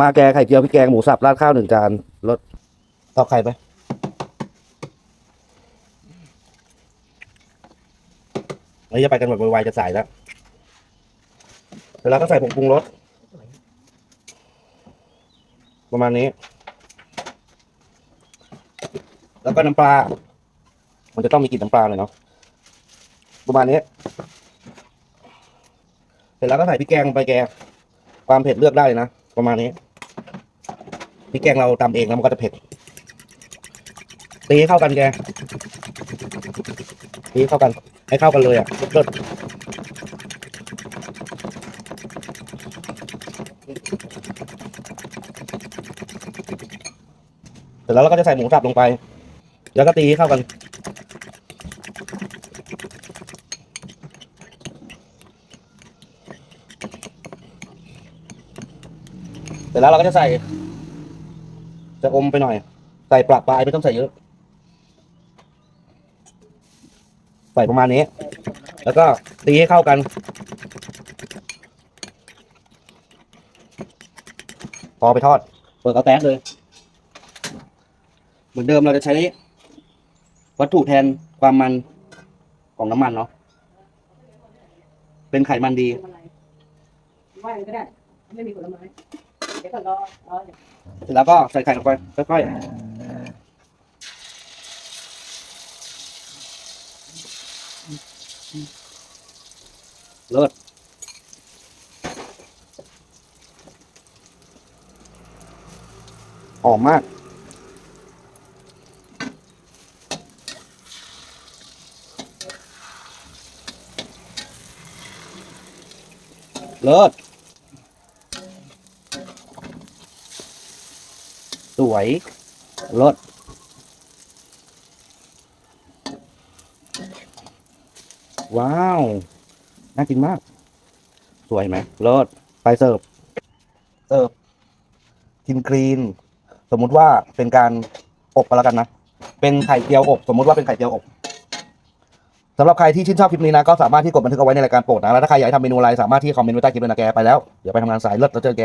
มาแกไข่เจียวพริกแกงหมูสับราดข้าวหนึ่งจานรสตอกไข่ไปเราจะไปกันแบบไวๆจะสายแล้วเสร็จแล้วก็ใส่ผงปรุงรสประมาณนี้ แล้วก็น้ำปลา มันจะต้องมีกลิ่นน้ำปลาหน่อยเนาะประมาณนี้เสร็จแล้วก็ใส่พริกแกงไปแกความเผ็ดเลือกได้นะ ประมาณนี้ พริกแกงเราตำเองแล้วมันก็จะเผ็ดตีให้เข้ากันแกตีให้เข้ากัน ให้เข้ากันเลยอะเลิศเสร็จแล้วเราก็จะใส่หมูสับลงไป แล้วก็ตีให้เข้ากันเสร็จแล้วเราก็จะใส่ จะอมไปหน่อย ใส่ปลาปลายไม่ต้องใส่เยอะ ใส่ประมาณนี้ แล้วก็ตีให้เข้ากันพอไปทอด เปิดเอาแต๊กเลย เหมือนเดิมเราจะใช้ วัตถุแทนความมันของน้ำมันเนาะ เป็นไขมันดี ว่าก็ได้ ไม่มีผลไม้ เดี๋ยวก็รอรอเสร็จแล้วก็ใส่ไข่ลงไปค่อยๆเลิศหอมมากเลิศ สวยรสว้าว น่ากินมาก สวยไหมรสไปเสิร์ฟ เสิร์ฟกินคลีน สมมุติว่าเป็นการอบก็แล้วกันนะ เป็นไข่เจียวอบ สมมุติว่าเป็นไข่เจียวอบสำหรับใครที่ชื่นชอบคลิปนี้นะ ก็สามารถที่กดบันทึกเอาไว้ในรายการโปรดนะ แล้วถ้าใครอยากทำเมนูอะไรสามารถที่คอมเมนต์ไว้ใต้คลิปเลยนะแกไปแล้ว เดี๋ยวไปทำงานสายเลิศแล้วเจอแก